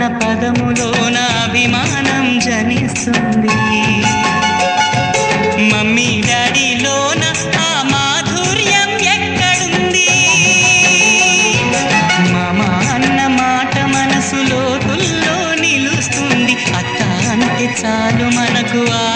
అన్న పదములో అభిమానం జనిస్తుంది. మమ్మీ డాడీలోన ఆ మాధుర్యం ఎక్కడుంది? మామ అన్న మాట మనసులో తుల్లో నిలుస్తుంది. అత్త అంటే చాలు మనకు ఆ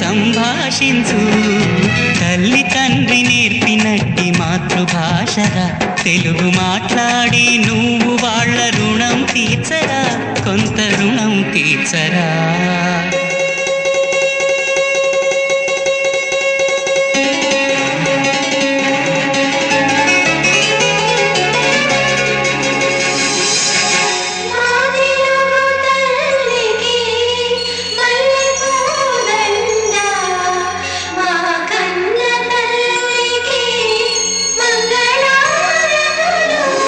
సంభాషించు. తల్లి తండ్రి నేర్పినట్టి మాతృభాషరా. తెలుగు మాట్లాడి నువ్వు వాళ్ళ రుణం తీర్చరా. కొంత రుణం తీర్చరా.